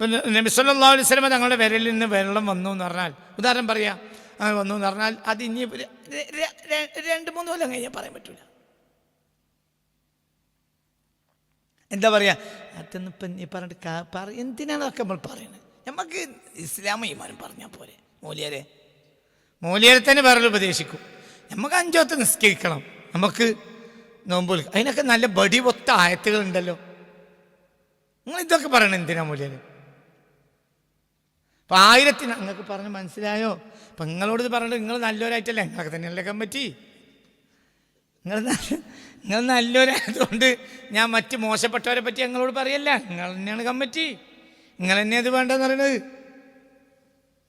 പിന്നെ നബിസ്വല്ലാ അലൈഹി സ്വലമ തങ്ങളുടെ വിരലിൽ നിന്ന് വെള്ളം വന്നു എന്ന് പറഞ്ഞാൽ ഉദാഹരണം പറയാം അങ്ങനെ വന്നു എന്ന് പറഞ്ഞാൽ അത് ഇനി രണ്ട് മൂന്ന് കൊല്ലം കഴിഞ്ഞാൽ പറയാൻ പറ്റൂല. എന്താ പറയാ? അതൊന്നും ഇപ്പം നീ പറഞ്ഞിട്ട് പറ എന്തിനാണ് അതൊക്കെ നമ്മൾ പറയുന്നത് നമുക്ക് ഇസ്ലാം ഈമാനം പറഞ്ഞാൽ പോരെ മൂലിയരെ. മൂലിയരെ തന്നെ വേറെ ഉപദേശിക്കും. നമുക്ക് അഞ്ചോത്ത് നിസ്കരിക്കണം. നമുക്ക് നോമ്പ്. അതിനൊക്കെ നല്ല ബടി ഒത്ത ആയത്തുകൾ ഉണ്ടല്ലോ. നിങ്ങൾ ഇതൊക്കെ പറയണം എന്തിനാ മൂല്യര്? അപ്പം ആയിരത്തിന് നിങ്ങൾക്ക് പറഞ്ഞ് മനസ്സിലായോ? അപ്പം നിങ്ങളോട് ഇത് പറഞ്ഞിട്ട് നിങ്ങൾ നല്ലവരായിട്ടല്ലേ? നിങ്ങൾക്ക് തന്നെയല്ലേ പറ്റി നിങ്ങൾ നിങ്ങൾ നല്ലവരായതുകൊണ്ട് ഞാൻ മറ്റ് മോശപ്പെട്ടവരെ പറ്റി ഞങ്ങളോട് പറയല്ല. നിങ്ങൾ തന്നെയാണ് കമ്മിറ്റി. നിങ്ങൾ തന്നെ അത് വേണ്ടെന്ന് പറയുന്നത്.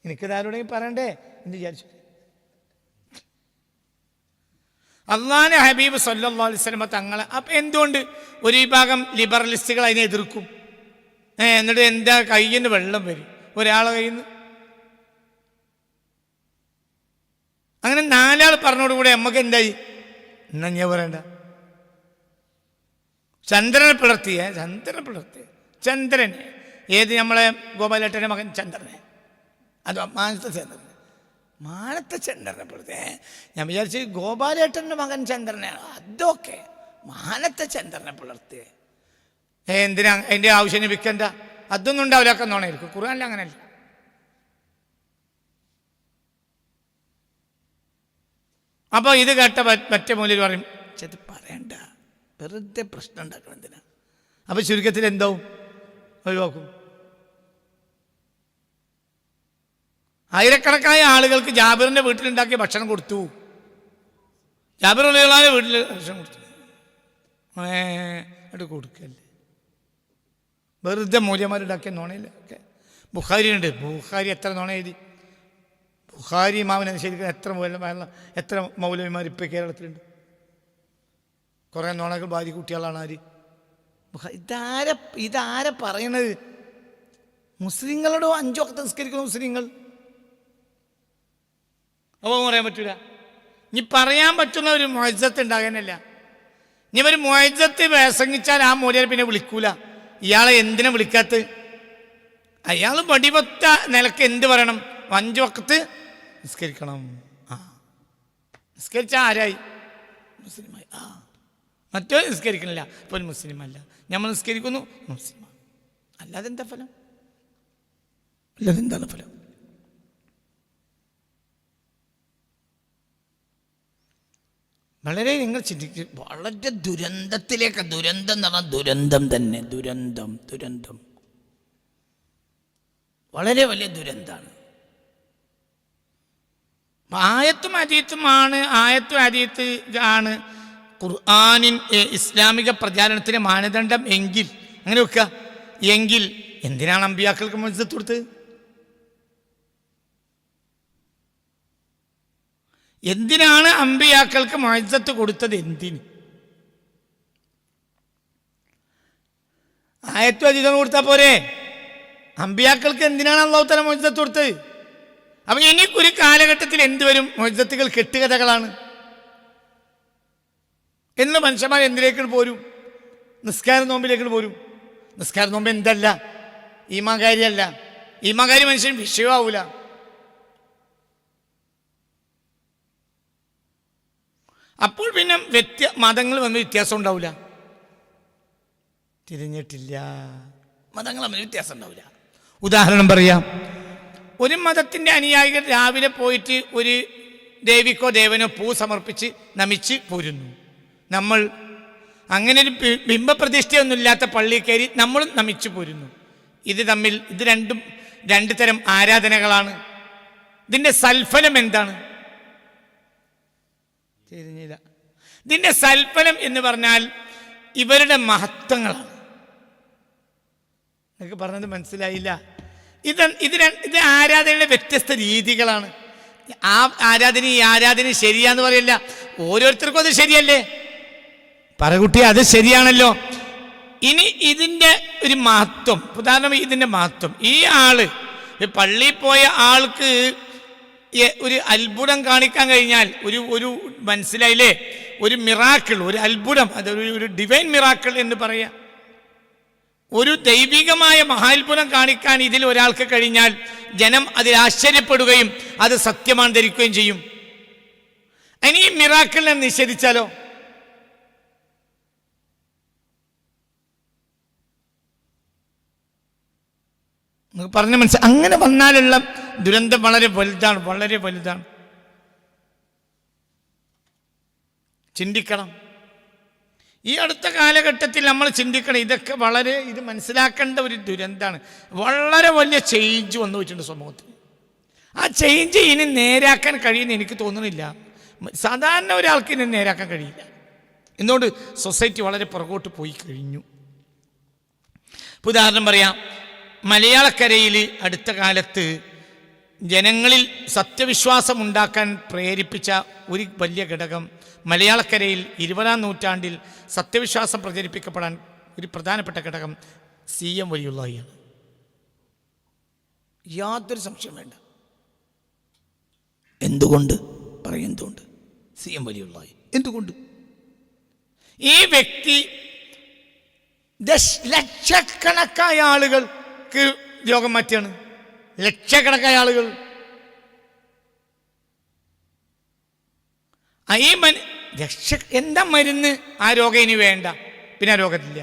എനിക്കിത് ആരോടെങ്കിലും പറയണ്ടേ? എന്ന് വിചാരിച്ചു. അള്ളാൻ ഹബീബ് സല്ലാ അലൈഹി സ്വലമ തങ്ങളെ അപ്പം എന്തുകൊണ്ട് ഒരു വിഭാഗം ലിബറലിസ്റ്റുകൾ അതിനെ എതിർക്കും? എന്നിട്ട് എന്താ കയ്യിൽ നിന്ന് വെള്ളം വരും? ഒരാളെ കയ്യിൽ നിന്ന്. അങ്ങനെ നാലാൾ പറഞ്ഞോടുകൂടെ നമുക്ക് എന്തായി? എന്നാ ഞാൻ പറയണ്ട. ചന്ദ്രനെ പിളർത്തിയ ചന്ദ്രനെ പിളർത്തിയ ചന്ദ്രനെ. ഏത് നമ്മളെ ഗോപാലേട്ടന്റെ മകൻ ചന്ദ്രനെ. അത് മാനത്തെ ചന്ദ്രനെ. മാനത്തെ ചന്ദ്രനെ പിളർത്തിയ. ഞാൻ വിചാരിച്ചു ഗോപാലേട്ടന്റെ മകൻ ചന്ദ്രനാണ് അതൊക്കെ മാനത്തെ ചന്ദ്രനെ പിളർത്തിയ. എന്തിനാ? അതിന്റെ ആവശ്യം ലഭിക്കണ്ട അതൊന്നും ഉണ്ടാവില്ല ഒക്കെ നോണായിരിക്കും ഖുർആനിൽ അങ്ങനെയല്ല. അപ്പോൾ ഇത് കേട്ട മറ്റേ മൂല്യം പറയും ചേത് പറയണ്ട. വെറുതെ പ്രശ്നം ഉണ്ടാക്കണം എന്തിനാ? അപ്പോൾ ചുരുക്കത്തിൽ എന്താവും? ഒഴിവാക്കും. ആയിരക്കണക്കായ ആളുകൾക്ക് ജാബിറിന്റെ വീട്ടിലുണ്ടാക്കിയ ഭക്ഷണം കൊടുത്തു. ജാബിർ വീട്ടിൽ ഭക്ഷണം കൊടുത്തു. കൊടുക്കല്ലേ? വെറുതെ മൂല്യന്മാരുണ്ടാക്കിയ നുണയില്ല ഒക്കെ ബുഖാരി ഉണ്ട് ബുഖാരി എത്ര നുണ എഴുതി? ബുഖാരി മാവിനെ ശരിക്കും എത്ര മൂല്യം എത്ര മൗലവിമാർ ഇപ്പോൾ കേരളത്തിലുണ്ട്? കുറേ നോണകൾ ഭാര്യ കുട്ടികളാണ് ആര്? ഇതാര ഇതാര പറയണത്? മുസ്ലിങ്ങളോട് അഞ്ചോ സംസ്കരിക്കുന്ന മുസ്ലിങ്ങൾ? അപ്പോൾ പറയാൻ പറ്റൂല. ഇനി പറയാൻ പറ്റുന്ന ഒരു മോജത്ത് ഉണ്ടാകാനല്ല. ഇനി ഒരു മോജത്ത് പ്രസംഗിച്ചാൽ ആ മൂല്യം പിന്നെ വിളിക്കൂല. ഇയാളെ എന്തിനാ വിളിക്കാത്ത അയാൾ വടിവത്ത നിലയ്ക്ക് എന്ത് പറയണം? വഞ്ചു വക്കത്ത് നിസ്കരിക്കണം. ആ. നിസ്കരിച്ച ആരായി? മുസ്ലിമായി. ആ. മറ്റോ നിസ്കരിക്കണില്ല. ഇപ്പോൾ ഒരു മുസ്ലിം അല്ല നമ്മൾ നിസ്കരിക്കുന്നു മുസ്ലിം അല്ലാതെ എന്താ ഫലം? അല്ലാതെ എന്താണ് ഫലം? വളരെ നിങ്ങൾ ചിന്തിച്ച് വളരെ ദുരന്തത്തിലേക്ക് ദുരന്തം എന്ന് പറഞ്ഞാൽ ദുരന്തം തന്നെ ദുരന്തം ദുരന്തം. വളരെ വലിയ ദുരന്തമാണ് ആയത്തും അജീത്തുമാണ് ആയത്തും അജീത്ത് ആണ് ഖുർആാനിൻ ഇസ്ലാമിക പ്രചാരണത്തിന് മാനദണ്ഡം എങ്കിൽ അങ്ങനെ വെക്കുക. എങ്കിൽ എന്തിനാണ് അമ്പിയാക്കൾക്ക് മത്സ്യത്തൊടുത്ത് എന്തിനാണ് അമ്പിയാക്കൾക്ക് മഴത്ത് കൊടുത്തത് എന്തിന്? ആയത്വ അജീതം കൊടുത്താൽ പോരെ. അമ്പിയാക്കൾക്ക് എന്തിനാണ് അള്ളാഹുത്തല തല മൊയ്സത്ത് കൊടുത്തത്? അപ്പൊ ഇനി ഒരു കാലഘട്ടത്തിൽ എന്തുവരും മൊയ്സത്തുകൾ കെട്ടുകഥകളാണ്. എന്ന് മനുഷ്യന്മാർ എന്തിലേക്ക് പോരും? നിസ്കാര നോമ്പിലേക്ക് പോരും. നിസ്കാര നോമ്പ് എന്തല്ല? ഈമാകാരിയല്ല ഈമാകാരി മനുഷ്യൻ വിഷയമാവൂല. അപ്പോൾ പിന്നെ വ്യത്യ മതങ്ങൾ തമ്മിൽ വ്യത്യാസം ഉണ്ടാവില്ല തിരിഞ്ഞിട്ടില്ല. മതങ്ങൾ തമ്മിൽ വ്യത്യാസം ഉണ്ടാവില്ല ഉദാഹരണം പറയാം. ഒരു മതത്തിന്റെ അനുയായികൾ രാവിലെ പോയിട്ട് ഒരു ദേവിക്കോ ദേവനോ പൂ സമർപ്പിച്ച് നമിച്ച് പോരുന്നു. നമ്മൾ അങ്ങനെ ഒരു ബിംബപ്രതിഷ്ഠയൊന്നുമില്ലാത്ത പള്ളി കയറി നമ്മളും നമിച്ചു പോരുന്നു. ഇത് തമ്മിൽ ഇത് രണ്ടും രണ്ട് തരം ആരാധനകളാണ്. ഇതിന്റെ സൽഫലം എന്താണ്? തിരിഞ്ഞില്ല. ഇതിന്റെ സൽഫലം എന്ന് പറഞ്ഞാൽ ഇവരുടെ മഹത്വങ്ങളാണ്. നിങ്ങൾക്ക് പറഞ്ഞത് മനസ്സിലായില്ല. ഇത് ഇത് ഇത് ആരാധനയുടെ വ്യത്യസ്ത രീതികളാണ്. ആ ആരാധന ഈ ആരാധന ശരിയാന്ന് പറയില്ല. ഓരോരുത്തർക്കും അത് ശരിയല്ലേ? പറകുട്ടി അത് ശരിയാണല്ലോ. ഇനി ഇതിന്റെ ഒരു മഹത്വം ഉദാഹരണം ഇതിന്റെ മഹത്വം. ഈ ആൾ പള്ളിയിൽ പോയ ആൾക്ക് ഒരു അത്ഭുതം കാണിക്കാൻ കഴിഞ്ഞാൽ ഒരു ഒരു മനസ്സിലായില്ലേ? ഒരു മിറാക്കിൾ ഒരു അത്ഭുതം. അതൊരു ഒരു ഡിവൈൻ മിറാക്കിൾ എന്ന് പറയാം. ഒരു ദൈവികമായ മഹാത്ഭുതം കാണിക്കാൻ ഇതിൽ ഒരാൾക്ക് കഴിഞ്ഞാൽ ജനം അതിൽ ആശ്ചര്യപ്പെടുകയും അത് സത്യമാണ് ധരിക്കുകയും ചെയ്യും. ഇനി ഈ മിറാക്കിളിനെ നിഷേധിച്ചാലോ? പറഞ്ഞ മനസ്സിൽ അങ്ങനെ വന്നാലുള്ള ദുരന്തം വളരെ വലുതാണ് വളരെ വലുതാണ്. ചിന്തിക്കണം. ഈ അടുത്ത കാലഘട്ടത്തിൽ നമ്മൾ ചിന്തിക്കണം. ഇതൊക്കെ വളരെ ഇത് മനസ്സിലാക്കേണ്ട ഒരു ദുരന്തമാണ് വളരെ വലിയ ചേഞ്ച് വന്നു വെച്ചിട്ടുണ്ട് സമൂഹത്തിൽ. ആ ചേഞ്ച് ഇനി നേരാക്കാൻ കഴിയുമെന്ന് എനിക്ക് തോന്നുന്നില്ല. സാധാരണ ഒരാൾക്ക് ഇനി നേരാക്കാൻ കഴിയില്ല. എന്തുകൊണ്ട്? സൊസൈറ്റി വളരെ പുറകോട്ട് പോയി കഴിഞ്ഞു. ഉദാഹരണം പറയാം. മലയാളക്കരയിൽ അടുത്ത കാലത്ത് ജനങ്ങളിൽ സത്യവിശ്വാസം ഉണ്ടാക്കാൻ പ്രേരിപ്പിച്ച ഒരു വലിയ ഘടകം മലയാളക്കരയിൽ ഇരുപതാം നൂറ്റാണ്ടിൽ സത്യവിശ്വാസം പ്രചരിപ്പിക്കപ്പെടാൻ ഒരു പ്രധാനപ്പെട്ട ഘടകം സി എം വലിയുള്ളതാണ് യാതൊരു സംശയം വേണ്ട. എന്തുകൊണ്ട്? പറയും എന്തുകൊണ്ട്? സി എം വലിയുള്ള എന്തുകൊണ്ട്? ഈ വ്യക്തി ദശ- ലക്ഷക്കണക്കായ ആളുകൾക്ക് രോഗം മാറ്റിയാണ്. ലക്ഷക്കണക്കായ ആളുകൾ. ഈ മന രക്ഷ എന്താ മരുന്ന്? ആ രോഗം ഇനി വേണ്ട. പിന്നെ ആ രോഗത്തില്ല.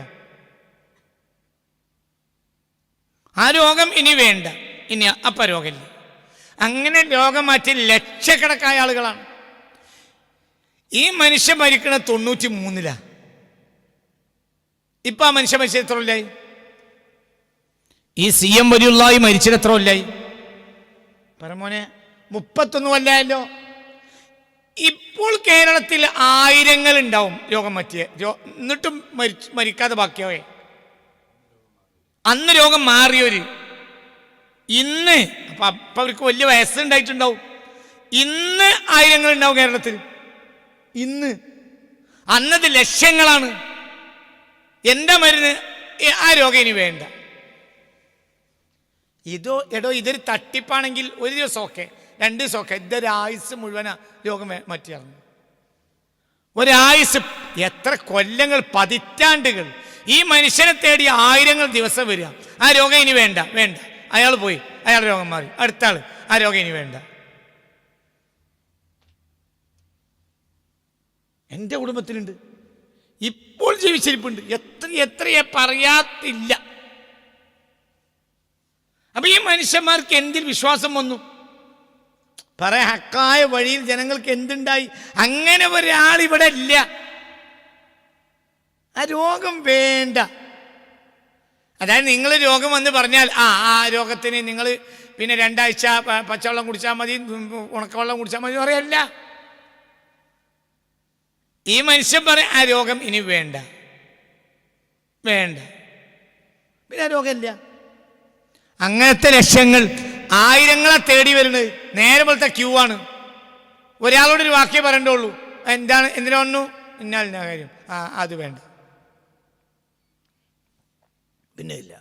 ആ രോഗം ഇനി വേണ്ട. ഇനി അപ്പ രോഗമില്ല. അങ്ങനെ രോഗം മാറ്റി ലക്ഷക്കണക്കായ ആളുകളാണ്. ഈ മനുഷ്യൻ മരിക്കണ തൊണ്ണൂറ്റി മൂന്നിലാ ഇപ്പൊ ആ മനുഷ്യ മരിച്ചത് എത്ര ഈ സി എം വലിയുള്ളായി മരിച്ചത് എത്ര കൊല്ലായി? പരമോനെ മുപ്പത്തൊന്ന് കൊല്ലായല്ലോ. ഇപ്പോൾ കേരളത്തിൽ ആയിരങ്ങൾ ഉണ്ടാവും രോഗം പറ്റിയ. എന്നിട്ടും മരിച്ച് മരിക്കാതെ ബാക്കിയാവേ. അന്ന് രോഗം മാറിയവര്. ഇന്ന് അപ്പൊ അപ്പൊ അവർക്ക് വലിയ വയസ്സുണ്ടായിട്ടുണ്ടാവും. ഇന്ന് ആയിരങ്ങൾ ഉണ്ടാവും കേരളത്തിൽ. ഇന്ന്. അന്നത് ലക്ഷ്യങ്ങളാണ് എന്താ മരുന്ന് ആ രോഗം ഇനി വേണ്ട. ഇതോ എടോ ഇതൊരു തട്ടിപ്പാണെങ്കിൽ ഒരു ദിവസം ഓക്കെ രണ്ട് ദിവസം ഓക്കെ ഇതൊരു ആയുസ് മുഴുവന രോഗം മാറ്റിയറിഞ്ഞു ഒരായുസ് എത്ര കൊല്ലങ്ങൾ പതിറ്റാണ്ടുകൾ. ഈ മനുഷ്യനെ തേടി ആയിരങ്ങൾ ദിവസം വരിക. ആ രോഗം ഇനി വേണ്ട വേണ്ട. അയാൾ പോയി അയാൾ രോഗം മാറി. അടുത്ത ആൾ ആ രോഗം ഇനി വേണ്ട. എന്റെ കുടുംബത്തിലുണ്ട്. ഇപ്പോൾ ജീവിച്ചിരിപ്പുണ്ട്. എത്ര എത്രയെ പറയാത്തില്ല. അപ്പൊ ഈ മനുഷ്യന്മാർക്ക് എന്തിൽ വിശ്വാസം വന്നു? പറ ഹക്കായ വഴിയിൽ ജനങ്ങൾക്ക് എന്തുണ്ടായി? അങ്ങനെ ഒരാൾ ഇവിടെ ഇല്ല. ആ രോഗം വേണ്ട. അതായത് നിങ്ങൾ രോഗം വന്ന് പറഞ്ഞാൽ ആ ആ രോഗത്തിന് നിങ്ങൾ പിന്നെ രണ്ടാഴ്ച പച്ചവെള്ളം കുടിച്ചാൽ മതി ഉണക്കവെള്ളം കുടിച്ചാൽ മതി പറയല്ല. ഈ മനുഷ്യൻ പറയും ആ രോഗം ഇനി വേണ്ട. വേണ്ട. പിന്നെ ആ രോഗമില്ല അങ്ങനത്തെ ലക്ഷ്യങ്ങൾ ആയിരങ്ങളെ തേടി വരുന്നത്. നേരെ പോലത്തെ ക്യൂ ആണ്. ഒരാളോട് ഒരു വാക്യം പറയണ്ടുള്ളൂ എന്താണ് എന്തിനു വന്നു? ഇന്നാലിന കാര്യം. ആ അത് വേണ്ട. പിന്നെ ഇല്ല.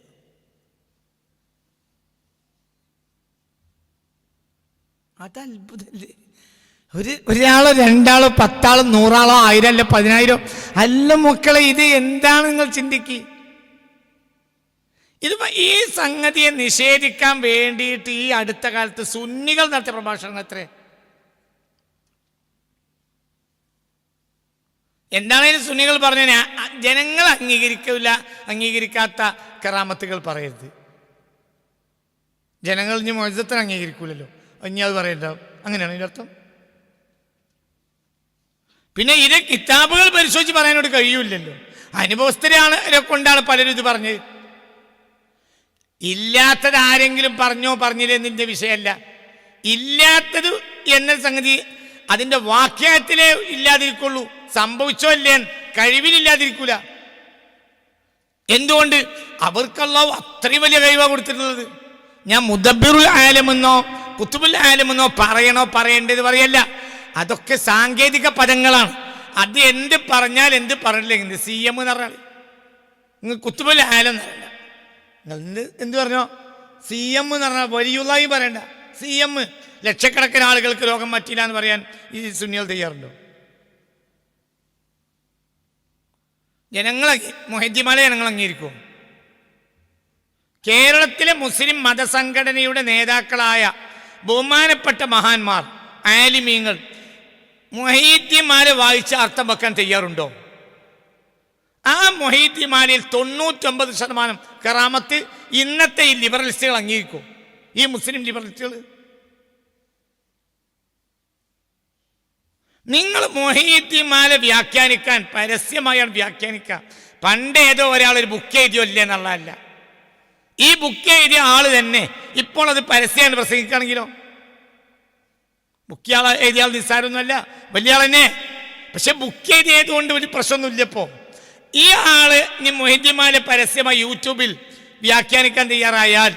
അത് അത്ഭുതല്ലേ ഒരു ഒരാളോ രണ്ടാളോ പത്താളോ നൂറാളോ ആയിരം അല്ല പതിനായിരം. അല്ല മക്കളെ ഇത് എന്താണ് നിങ്ങൾ ചിന്തിക്കുക ഇതിപ്പോ ഈ സംഗതിയെ നിഷേധിക്കാൻ വേണ്ടിയിട്ട് ഈ അടുത്ത കാലത്ത് സുന്നികൾ നടത്തിയ പ്രഭാഷണം അത്രേ എന്താണ് സുന്നികൾ പറഞ്ഞ ജനങ്ങൾ അംഗീകരിക്കില്ല അംഗീകരിക്കാത്ത കറാമത്തുകൾ പറയരുത്. ജനങ്ങൾ ഇനി മോചത്തിന് അംഗീകരിക്കൂലല്ലോ. ഇനി അത് പറയണ്ടാവും അങ്ങനെയാണ് ഇതിന്റെ അർത്ഥം. പിന്നെ ഇത് കിതാബുകൾ പരിശോധിച്ച് പറയാനോട് കഴിയൂലല്ലോ അനുഭവസ്ഥരാണ് കൊണ്ടാണ് പലരും ഇത് പറഞ്ഞത്. ഇല്ലാത്തത് ആരെങ്കിലും പറഞ്ഞോ പറഞ്ഞില്ലേ എന്നതിന്റെ വിഷയമല്ല. ഇല്ലാത്തത് എന്ന സംഗതി അതിന്റെ വാക്യത്തിലേ ഇല്ലാതിരിക്കുള്ളൂ. സംഭവിച്ചോ ഇല്ലേ കഴിവിലില്ലാതിരിക്കൂല എന്തുകൊണ്ട്? അവർക്കല്ലോ അത്രയും വലിയ കഴിവാണ് കൊടുത്തിട്ടുള്ളത്. ഞാൻ മുദബിറുൽ ആലമെന്നോ കുത്തുബുൽ ആലമെന്നോ പറയണോ പറയേണ്ടത് പറയല്ല. അതൊക്കെ സാങ്കേതിക പദങ്ങളാണ്. അത് എന്ത് പറഞ്ഞാൽ എന്ത് പറഞ്ഞില്ല? സി എം എന്ന് പറഞ്ഞാൽ നിങ്ങൾ കുത്തുബുൽ എന്ന് നിങ്ങൾ എന്ത് പറഞ്ഞോ? സി എം എന്ന് പറഞ്ഞാൽ വലിയുള്ളതായി പറയണ്ട. സി എം ലക്ഷക്കണക്കിന് ആളുകൾക്ക് രോഗം പറ്റില്ല എന്ന് പറയാൻ ഈ സുനിയൽ തയ്യാറുണ്ടോ? ജനങ്ങളെ മൊഹദ്ദിമാലെ ജനങ്ങൾ അംഗീകരിക്കും കേരളത്തിലെ മുസ്ലിം മതസംഘടനയുടെ നേതാക്കളായ ബഹുമാനപ്പെട്ട മഹാന്മാർ ആലിമീങ്ങൾ മൊഹീദ്യന്മാരെ വായിച്ച് അർത്ഥം വെക്കാൻ തയ്യാറുണ്ടോ? ആ മൊഹീദ്യമാരിൽ തൊണ്ണൂറ്റൊമ്പത് ശതമാനം കറാമത്ത് ഇന്നത്തെ ഈ ലിബറലിസ്റ്റുകൾ അംഗീകരിക്കും. ഈ മുസ്ലിം ലിബറലിസ്റ്റുകൾ. നിങ്ങൾ മൊഹീത്തിമാരെ വ്യാഖ്യാനിക്കാൻ പരസ്യമായാണ് വ്യാഖ്യാനിക്കാം പണ്ട് ഏതോ ഒരാൾ ഒരു ബുക്ക് എഴുതിയോ ഇല്ല എന്നുള്ളതല്ല. ഈ ബുക്ക് എഴുതിയ ആൾ തന്നെ ഇപ്പോൾ അത് പരസ്യമാണ് പ്രസംഗിക്കുകയാണെങ്കിലോ? ബുക്കിയാൾ എഴുതിയാൾ എഴുതിയ ആൾ നിസ്സാരമൊന്നുമല്ല. വലിയ ആൾ തന്നെ. പക്ഷെ ബുക്ക് എഴുതിയതുകൊണ്ട് ഒരു പ്രശ്നമൊന്നുമില്ല ഇപ്പോൾ. ഈ ആൾ ഇനി മൊഹിദ്യമാലെ പരസ്യമായി യൂട്യൂബിൽ വ്യാഖ്യാനിക്കാൻ തയ്യാറായാൽ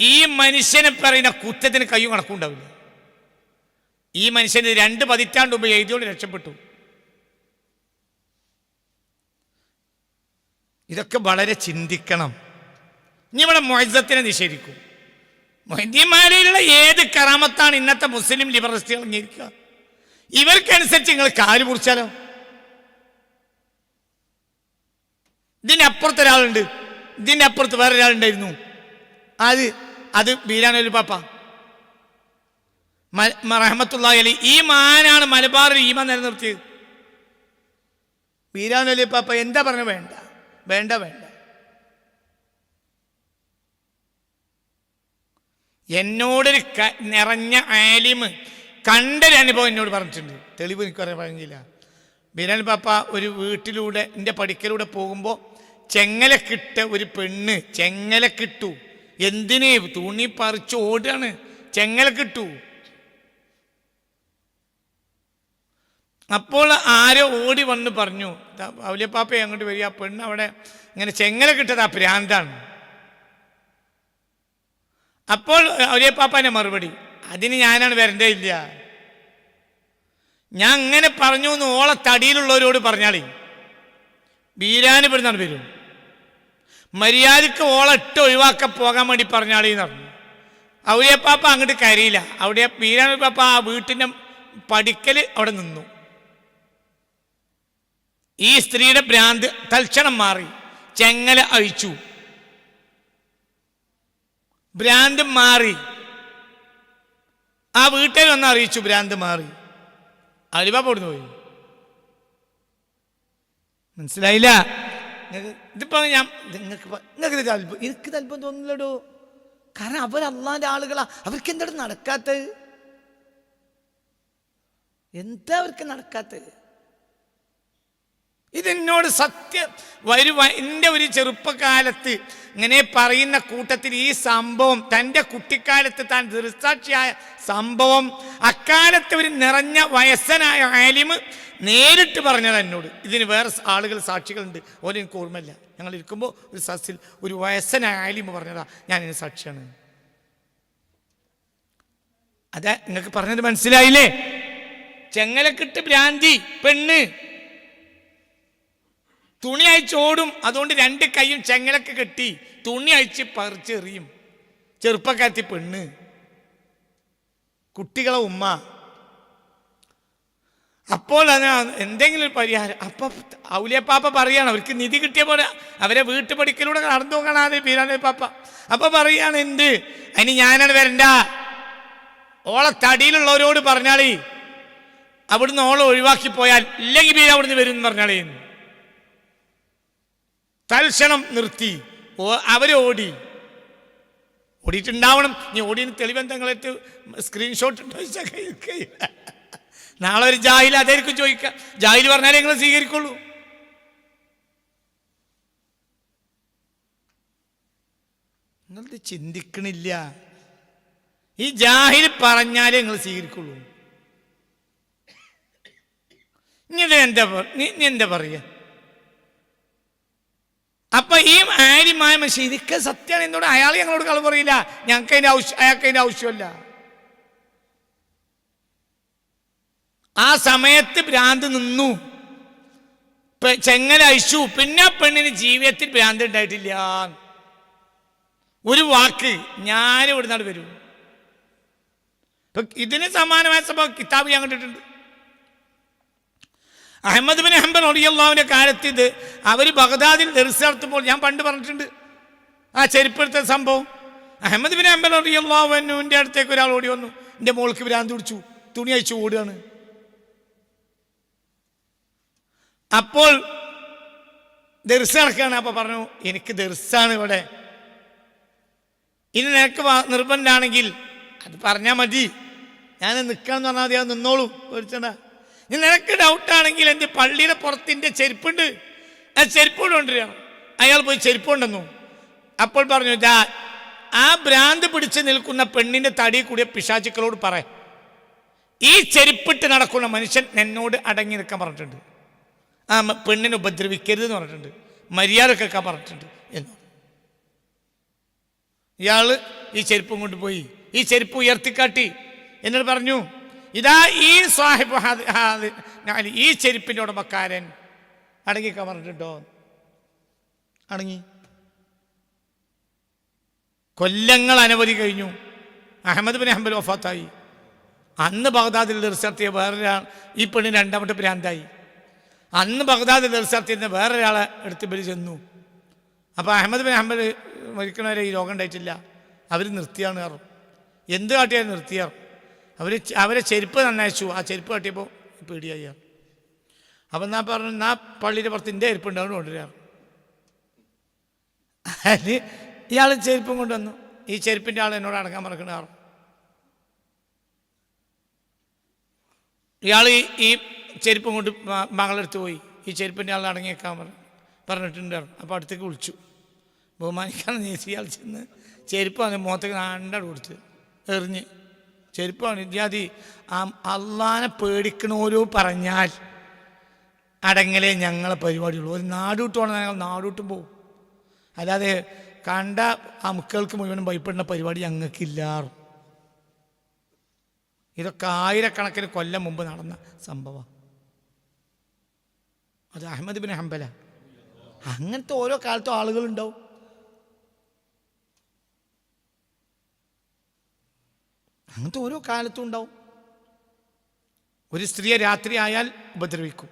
ഈ മനുഷ്യനെ പറയുന്ന കുറ്റത്തിന് കയ്യും കണക്കുണ്ടാവില്ല ഈ മനുഷ്യന് രണ്ട് പതിറ്റാണ്ട് മുമ്പ് എഴുതിയോട് രക്ഷപ്പെട്ടു. ഇതൊക്കെ വളരെ ചിന്തിക്കണം. ഇനി ഇവിടെ മൊയ്സത്തിനെ നിഷേധിക്കും. മൊഹിദ്യമാലയിലുള്ള ഏത് കറാമത്താണ് ഇന്നത്തെ മുസ്ലിം ലിബറലിസ്റ്റുകൾ അംഗീകരിക്കുക ഇവർക്കനുസരിച്ച് നിങ്ങൾ കാൽ മുറിച്ചാലോ? ഇതിന്റെ അപ്പുറത്ത് ഒരാളുണ്ട്. ഇതിന്റെ അപ്പുറത്ത് വേറെ ഒരാളുണ്ടായിരുന്നു അത് അത് ബീരാനൊരു പാപ്പ. റഹമത്തുള്ള അലി. ഈ മാനാണ് മലബാറിൽ ഈമ നിലനിർത്തിയത്. ബീരാനൊലി പാപ്പ എന്താ പറഞ്ഞ വേണ്ട. വേണ്ട വേണ്ട. എന്നോടൊരു നിറഞ്ഞ ആലിമ് കണ്ടൊരു അനുഭവം എന്നോട് പറഞ്ഞിട്ടുണ്ട്. തെളിവ് എനിക്ക് പറയാൻ പറഞ്ഞില്ല ബീരാനി പാപ്പ ഒരു വീട്ടിലൂടെ എന്റെ പഠിക്കലൂടെ പോകുമ്പോൾ ചെങ്ങലക്കിട്ട ഒരു പെണ്ണ് ചെങ്ങലക്കിട്ടു. എന്തിനെ? തുണി പറിച്ച് ഓടുകയാണ് ചെങ്ങലക്കിട്ടു. അപ്പോൾ ആരോ ഓടി വന്ന് പറഞ്ഞു അവലിയപ്പാപ്പയെ അങ്ങോട്ട് വരിക. ആ പെണ്ണ് അവിടെ ഇങ്ങനെ ചെങ്ങല കിട്ടത് ആ പ്രാന്താണ്. അപ്പോൾ അവലിയപ്പാപ്പാന്റെ മറുപടി അതിന് ഞാനാണ് വരണ്ടേ ഇല്ല ഞാൻ അങ്ങനെ പറഞ്ഞു എന്ന് ഓളെ തടിയിലുള്ളവരോട് പറഞ്ഞാളി. ബീരാന് ഇവിടുന്നാണ് വരും. മര്യാദയ്ക്ക് ഓളെ ഇട്ട് ഒഴിവാക്കാൻ പോകാൻ വേണ്ടി പറഞ്ഞാളി എന്ന് പറഞ്ഞു ഔലിയപ്പാപ്പ അങ്ങോട്ട് കരയില്ല. അവിടെ ബീരാൻ പാപ്പ ആ വീട്ടിന്റെ പടിക്കൽ അവിടെ നിന്നു. ഈ സ്ത്രീയുടെ ഭ്രാന്ത് തൽക്ഷണം മാറി. ചെങ്ങല അഴിച്ചു. ഭ്രാന്ത് മാറി. ആ വീട്ടിൽ വന്ന് അറിയിച്ചു ഭ്രാന്ത് മാറി. അലിബാപ്പ് അവിടുന്ന് പോയി. മനസ്സിലായില്ല? ഇതിപ്പോ ഞാൻ നിങ്ങൾക്ക് നിങ്ങൾക്ക് താല്പര്യം എനിക്ക് താല്പര്യം തോന്നില്ലടോ കാരണം അവർ അള്ളാന്റെ ആളുകളാ. അവർക്ക് എന്താണ് നടക്കാത്തത്? എന്താ അവർക്ക് നടക്കാത്തത്? ഇതെന്നോട് സത്യം. വരുവ എന്റെ ഒരു ചെറുപ്പകാലത്ത് ഇങ്ങനെ പറയുന്ന കൂട്ടത്തിൽ ഈ സംഭവം തന്റെ കുട്ടിക്കാലത്ത് താൻ ദൃസാക്ഷിയായ സംഭവം അക്കാലത്ത് ഒരു നിറഞ്ഞ വയസ്സനായ ആലിമ് നേരിട്ട് പറഞ്ഞത് എന്നോട്. ഇതിന് വേറെ ആളുകൾ സാക്ഷികളുണ്ട്. ഓരോ ഓർമ്മയില്ല. ഞങ്ങൾ ഇരിക്കുമ്പോൾ ഒരു സസിൽ ഒരു വയസ്സനായ ആലിമ് പറഞ്ഞതാ. ഞാൻ ഇതിന് സാക്ഷിയാണ്. അതെ നിങ്ങൾക്ക് പറഞ്ഞത് മനസ്സിലായില്ലേ? ചെങ്ങലക്കിട്ട് ഭ്രാന്തി പെണ്ണ്. തുണി അയച്ചോടും അതുകൊണ്ട് രണ്ട് കൈയും ചെങ്ങലൊക്കെ കെട്ടി തുണി അയച്ച് പറിച്ചെറിയും. ചെറുപ്പക്കാരത്തി പെണ്ണ്. കുട്ടികളെ ഉമ്മ. അപ്പോൾ അതിന് എന്തെങ്കിലും ഒരു പരിഹാരം. അപ്പൊ ഔലിയപ്പാപ്പ പറയാണ് അവർക്ക് നിധി കിട്ടിയ പോലെ അവരെ വീട്ടുപടിക്കലൂടെ നടന്നു കാണാതെ പീരാനെ പാപ്പ. അപ്പൊ പറയാണ് എന്ത്? അതിന് ഞാനാണ് വരണ്ട. ഓളെ തടിയിലുള്ളവരോട് പറഞ്ഞാളി. അവിടുന്ന് ഓളെ ഒഴിവാക്കി പോയാൽ ഇല്ലെങ്കിൽ പീര അവിടുന്ന് വരും എന്ന് തൽക്ഷണം നിർത്തി. അവരെ അവർ ഓടി. ഓടിയിട്ടുണ്ടാവണം. ഇനി ഓടിയ തെളിവെന്തങ്ങളായിട്ട് സ്ക്രീൻഷോട്ട് ഉണ്ടോ. നാളെ ഒരു ജാഹിൽ അതായിരിക്കും ചോദിക്കാം. ജാഹിൽ പറഞ്ഞാലേ നിങ്ങൾ സ്വീകരിക്കുള്ളൂ. നിങ്ങളിത് ചിന്തിക്കണില്ല. ഈ ജാഹിൽ പറഞ്ഞാലേ നിങ്ങൾ സ്വീകരിക്കുള്ളൂ. ഇനി എന്താ പറ- നീ നീ എന്താ പറയുക അപ്പൊ ഈ ആര്യമായ ശരിക്കും സത്യമാണ് എന്തുകൊണ്ട് അയാൾ ഞങ്ങളോട് കളവ് പറയില്ല? ഞങ്ങൾക്ക് അതിന്റെ ആവശ്യം അയാൾക്ക് അതിന്റെ ആവശ്യമല്ല. ആ സമയത്ത് ഭ്രാന്ത് നിന്നു. ചെങ്ങല അയച്ചു പിന്നെ പെണ്ണിന് ജീവിതത്തിൽ ഭ്രാന്ത് ഉണ്ടായിട്ടില്ല. ഒരു വാക്ക് ഞാൻ ഇവിടുന്നാട് വരും. ഇതിന് സമാനമായ സംഭവം കിതാബ് ഞാൻ കണ്ടിട്ടുണ്ട്. അഹമ്മദ് ബിൻ ഹംബൻ ഒടിയല്ലാവിന്റെ കാലത്ത് ഇത് അവർ ബഗ്ദാദിൽ ദർസ് നടത്തുമ്പോൾ ഞാൻ പണ്ട് പറഞ്ഞിട്ടുണ്ട്. ആ ചെരുപ്പെടുത്ത സംഭവം. അഹമ്മദ് ബിൻ അമ്പൽ അറിയാവുന്നതിന്റെ അടുത്തേക്ക് ഒരാൾ ഓടി വന്നു. എന്റെ മോൾക്ക് ഭ്രാന്ത് പിടിച്ചു. തുണി അയച്ചു ഓടുകയാണ്. അപ്പോൾ ദർസ് നടക്കുകയാണ്. അപ്പോൾ പറഞ്ഞു എനിക്ക് ദർസാണ് ഇവിടെ. ഇനി നിനക്ക് നിർബന്ധമാണെങ്കിൽ അത് പറഞ്ഞാൽ മതി. ഞാൻ നിൽക്കാന്ന് പറഞ്ഞാൽ മതി. അത് നിന്നോളൂ. പേടിച്ചണ്ട. നിനക്ക് ഡൗട്ടാണെങ്കിൽ എന്റെ പള്ളിയുടെ പുറത്തിന്റെ ചെരുപ്പുണ്ട്? ആ ചെരുപ്പ് കൊണ്ട് കൊണ്ടുവരികയാണ് അയാൾ പോയി ചെരുപ്പ് കൊണ്ടുവന്നു. അപ്പോൾ പറഞ്ഞു "ദാ, ആ ഭ്രാന്ത് പിടിച്ച് നിൽക്കുന്ന പെണ്ണിന്റെ തടി കൂടിയ പിശാചുക്കളോട് പറ. ഈ ചെരുപ്പിട്ട് നടക്കുന്ന മനുഷ്യൻ എന്നോട് അടങ്ങി നിൽക്കാൻ പറഞ്ഞിട്ടുണ്ട്. ആ പെണ്ണിനെ ഉപദ്രവിക്കരുത് എന്ന് പറഞ്ഞിട്ടുണ്ട്. മര്യാദ കേൾക്കാൻ പറഞ്ഞിട്ടുണ്ട് എന്ന്. ഇയാൾ ഈ ചെരുപ്പും കൊണ്ടുപോയി. ഈ ചെരുപ്പ് ഉയർത്തിക്കാട്ടി. എന്നോട് പറഞ്ഞു ഇതാ ഈ സാഹിബ് ഈ ചെരുപ്പിന്റെ ഉടമക്കാരൻ. അടങ്ങി കമറിട്ടോ അടങ്ങി. കൊല്ലങ്ങൾ അനവധി കഴിഞ്ഞു. അഹമ്മദ് ബിൻ അഹമ്മദ് വഫാത്തായി. അന്ന് ബഗ്ദാദിൽ നിർത്തിയ വേറൊരാൾ ഈ പെണ്ണ് രണ്ടാമത്തെ ഭ്രാന്തായി. അന്ന് ബഗ്ദാദിൽ നിർത്തിയിരുന്ന വേറൊരാളെ എടുത്ത് ബലി ചെന്നു. അപ്പോൾ അഹമ്മദ് ബിൻ അഹമ്മദ് മരിക്കണവരെ ഈ രോഗം ഉണ്ടായിട്ടില്ല. അവർ നിർത്തിയാണ് കയറും എന്ത് കാട്ടിയാലും നിർത്തിയാർ അവർ അവരെ ചെരുപ്പ് നന്നയച്ചു. ആ ചെരുപ്പ് കട്ടിയപ്പോൾ പേടിയായി. അപ്പം ഞാൻ പറഞ്ഞു എന്നാ പള്ളിയുടെ പുറത്ത് എന്റെ ചെരുപ്പ് ഉണ്ടാവും കൊണ്ടുവരാറ് അതിന് ഇയാൾ ചെരുപ്പും കൊണ്ടുവന്നു. ഈ ചെരുപ്പിന്റെ ആൾ എന്നോട് അടക്കാൻ മറക്കണ ആറും ഇയാൾ ഈ ചെരുപ്പും കൊണ്ട് മകളെടുത്ത് പോയി. ഈ ചെരുപ്പിന്റെ ആൾ അടങ്ങിയേക്കാൻ പറഞ്ഞു. പറഞ്ഞിട്ടുണ്ട്. അപ്പോൾ അടുത്തേക്ക് വിളിച്ചു. ബഹുമാനിക്കാൻ നീസിയാൾ ചെന്ന് ചെരുപ്പാണ് മുഖത്തേക്ക് നാണ്ടാട് കൊടുത്ത് എറിഞ്ഞ് ചെരുപ്പാണ്. ഇത്യാദി ആ അള്ളാനെ പേടിക്കണോരോ പറഞ്ഞാൽ അടങ്ങലേ ഞങ്ങളെ പരിപാടിയുള്ളൂ. ഒരു നാടുവിട്ട് പോകണം ഞങ്ങൾ നാടൂട്ടും പോകും അല്ലാതെ കണ്ട ആ മുക്കൾക്ക് മുഴുവനും ഭയപ്പെടുന്ന പരിപാടി ഞങ്ങൾക്കില്ലാറും ഇതൊക്കെ ആയിരക്കണക്കിന് കൊല്ലം മുമ്പ് നടന്ന സംഭവം അത് അഹമ്മദ് ബിൻ ഹംബല. അങ്ങനത്തെ ഓരോ കാലത്തും ആളുകളുണ്ടാവും. അങ്ങനത്തെ ഓരോ കാലത്തും ഉണ്ടാവും. ഒരു സ്ത്രീയെ രാത്രി ആയാൽ ഉപദ്രവിക്കും.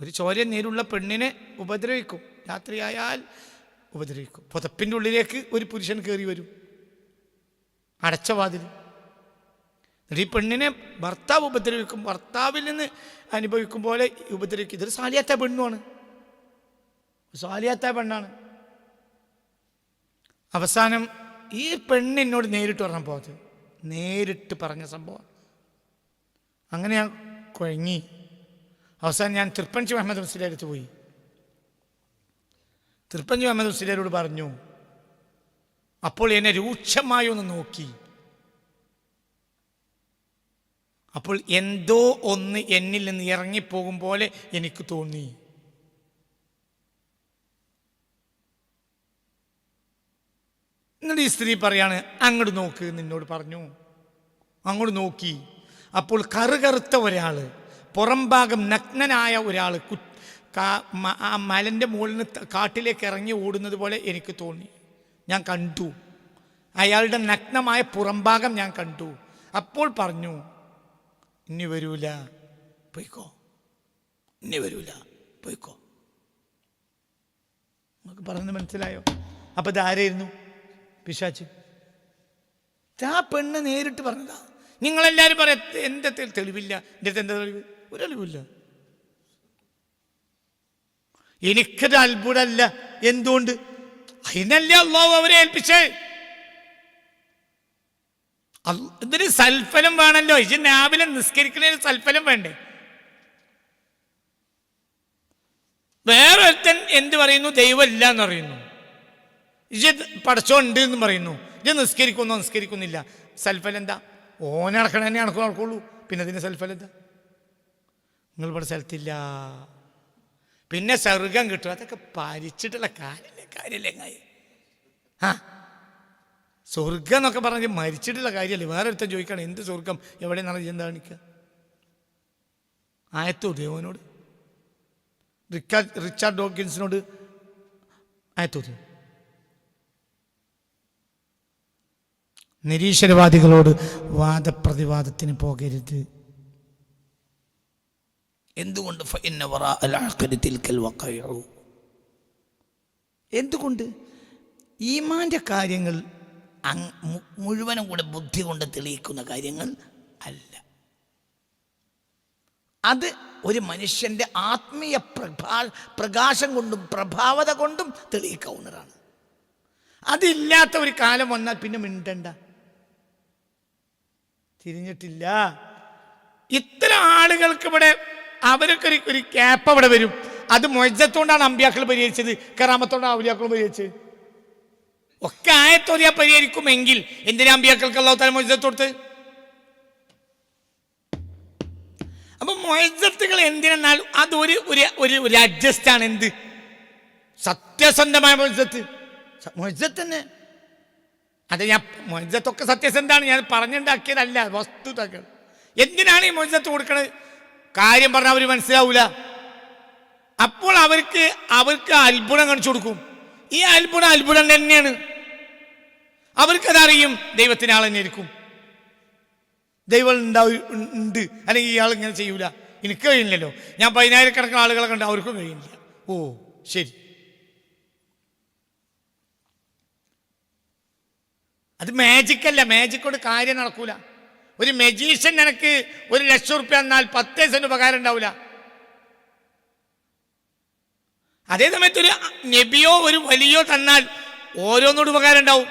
ഒരു ചോര നേരുള്ള പെണ്ണിനെ ഉപദ്രവിക്കും. രാത്രിയായാൽ ഉപദ്രവിക്കും. പുതപ്പിന്റെ ഉള്ളിലേക്ക് ഒരു പുരുഷൻ കയറി വരും. അടച്ച വാതിൽ. ഈ പെണ്ണിനെ ഭർത്താവ് ഉപദ്രവിക്കും. ഭർത്താവിൽ നിന്ന് അനുഭവിക്കും പോലെ ഉപദ്രവിക്കും. ഇതൊരു സാലിയാത്ത പെണ്ണുമാണ്. സാലിയാത്ത പെണ്ണാണ്. അവസാനം ഈ പെണ്ണിനോട് നേരിട്ട് പറഞ്ഞ പോകത്ത് നേരിട്ട് പറഞ്ഞ സംഭവം. അങ്ങനെ ഞാൻ കുഴങ്ങി. അവസാനം ഞാൻ തൃപ്പഞ്ചി മുഹമ്മദ് മുസ്ലിയുടെ അടുത്ത് പോയി. തൃപ്പഞ്ചി മുഹമ്മദ് ഹുസ്ലിയരോട് പറഞ്ഞു അപ്പോൾ എന്നെ രൂക്ഷമായി ഒന്ന് നോക്കി. അപ്പോൾ എന്തോ ഒന്ന് എന്നിൽ നിന്ന് ഇറങ്ങിപ്പോകും പോലെ എനിക്ക് തോന്നി. എന്നിട്ട് ഈ സ്ത്രീ പറയാണ് അങ്ങോട്ട് നോക്ക് നിന്നോട് പറഞ്ഞു. അങ്ങോട്ട് നോക്കി. അപ്പോൾ കറുകറുത്ത ഒരാൾ പുറംഭാഗം നഗ്നനായ ഒരാൾ കു ആ മലന്റെ മുകളിൽ കാട്ടിലേക്ക് ഇറങ്ങി ഓടുന്നത് പോലെ എനിക്ക് തോന്നി. ഞാൻ കണ്ടു. അയാളുടെ നഗ്നമായ പുറംഭാഗം ഞാൻ കണ്ടു. അപ്പോൾ പറഞ്ഞു ഇനി വരൂല. പോയിക്കോ. ഇനി വരൂല. പോയിക്കോ. നമുക്ക് പറഞ്ഞത് മനസ്സിലായോ? അപ്പം ഇതാരായിരുന്നു പിശാച്ച്. ആ പെണ്ണ് നേരിട്ട് പറഞ്ഞതാ. നിങ്ങളെല്ലാവരും പറയാം എന്റെ തെളിവില്ല. എന്റെ അടുത്ത് എന്താ തെളിവ്? ഒരു തെളിവില്ല എനിക്കത് അത്ഭുതമല്ല. എന്തുകൊണ്ട്? അതിനല്ലേ അള്ളാഹു അവരെ ഏൽപ്പിച്ചേ? ഇതിന് സൽഫലം വേണമല്ലോ ഇത് നാവിലെ നിസ്കരിക്കുന്നതിന് സൽഫലം വേണ്ടേ? വേറൊരുത്തൻ എന്ത് പറയുന്നു? ദൈവമില്ല എന്ന് പറയുന്നു. ഇത് പഠിച്ചോണ്ട് എന്ന് പറയുന്നു. ഇത് നിസ്കരിക്കുന്നു നിസ്കരിക്കുന്നില്ല. സൽഫലം എന്താ ഓനടക്കണ തന്നെ അണക്കും നടക്കുള്ളൂ. പിന്നെ അതിന് സൽഫലം എന്താ നിങ്ങൾ ഇവിടെ സ്ഥലത്തില്ല. പിന്നെ സ്വർഗം കിട്ടും. അതൊക്കെ പരിച്ചിട്ടുള്ള കാര്യമില്ല കാര്യമില്ല കാര്യം ആ സ്വർഗം എന്നൊക്കെ പറഞ്ഞ് മരിച്ചിട്ടുള്ള കാര്യമല്ലേ വേറെ ഒരുത്തം ചോദിക്കണം എന്ത് സ്വർഗം? എവിടെ നിന്നാണ് എന്താ കാണിക്കുക ആയത്തോ ദേവനോട് റിക്കാർഡ് റിച്ചാർഡ് ഡോക്കിൻസിനോട് ആയത്തോ നിരീശ്വരവാദികളോട് വാദപ്രതിവാദത്തിന് പോകരുത്. എന്തുകൊണ്ട്. എന്തുകൊണ്ട്? ഈമാന്റെ കാര്യങ്ങൾ മുഴുവനും കൂടെ ബുദ്ധി കൊണ്ട് തെളിയിക്കുന്ന കാര്യങ്ങൾ അല്ല. അത് ഒരു മനുഷ്യന്റെ ആത്മീയ പ്രഭാ പ്രകാശം കൊണ്ടും പ്രഭാവത കൊണ്ടും തെളിയിക്കാവുന്നതാണ്. അതില്ലാത്ത ഒരു കാലം വന്നാൽ പിന്നെ മിണ്ടണ്ട. തിരിഞ്ഞിട്ടില്ല. ഇത്ര ആളുകൾക്ക് ഇവിടെ അവരൊക്കെ ഒരു ഒരു ക്യാപ്പ് അവിടെ വരും. അത് മൊയ്ജത്തോണ്ടാണ് അമ്പ്യാക്കൾ പരിഹരിച്ചത്. കറാമത്തോണ്ടാണ് ഔലിയാക്കൾ പരിഹരിച്ചത്. ഒക്കെ ആയത്തോതിയാ പരിഹരിക്കുമെങ്കിൽ എന്തിനാ അമ്പ്യാക്കൾക്ക് അള്ളാഹു താല അപ്പൊ മൊയ്ജത്തുകൾ എന്തിനെന്നാൽ അതൊരു ഒരു ഒരു ഒരു അഡ്ജസ്റ്റ് ആണ് എന്ത്? സത്യസന്ധമായ മൊയ്ജത്ത് മൊയ്ജത്ത് തന്നെ അത് ഞാൻ മൊയ്ജത്തൊക്കെ സത്യസന്ധമാണ്. ഞാൻ പറഞ്ഞുണ്ടാക്കിയതല്ല വസ്തുതകൾ. എന്തിനാണ് ഈ മൊയ്ജത്ത് കൊടുക്കണത്? കാര്യം പറഞ്ഞാൽ അവർ മനസ്സിലാവൂല. അപ്പോൾ അവർക്ക് അവർക്ക് അത്ഭുതം കാണിച്ചു കൊടുക്കും. ഈ അത്ഭുതം അത്ഭുതം തന്നെയാണ്. അവർക്കതറിയും ദൈവത്തിന് ആൾ തന്നെ ഇരിക്കും ദൈവം ഉണ്ടാവും ഉണ്ട്. അല്ലെങ്കിൽ ഇയാൾ ഇങ്ങനെ ചെയ്യൂല. എനിക്ക് കഴിയില്ലല്ലോ. ഞാൻ പതിനായിരക്കണക്കിന് ആളുകളെ കണ്ട് അവർക്കും കഴിയില്ല. ഓ ശരി. അത് മാജിക് അല്ല. മാജിക് കൊണ്ട് കാര്യം നടക്കൂല. ഒരു മെജീഷ്യൻ നിനക്ക് ഒരു ലക്ഷം റുപ്യ എന്നാൽ പത്തേ സെന്റ് ഉപകാരം ഉണ്ടാവില്ല അതേ സമയത്ത് ഒരു നബിയോ ഒരു വലിയോ തന്നാൽ ഓരോന്നോട് ഉപകാരം ഉണ്ടാവും.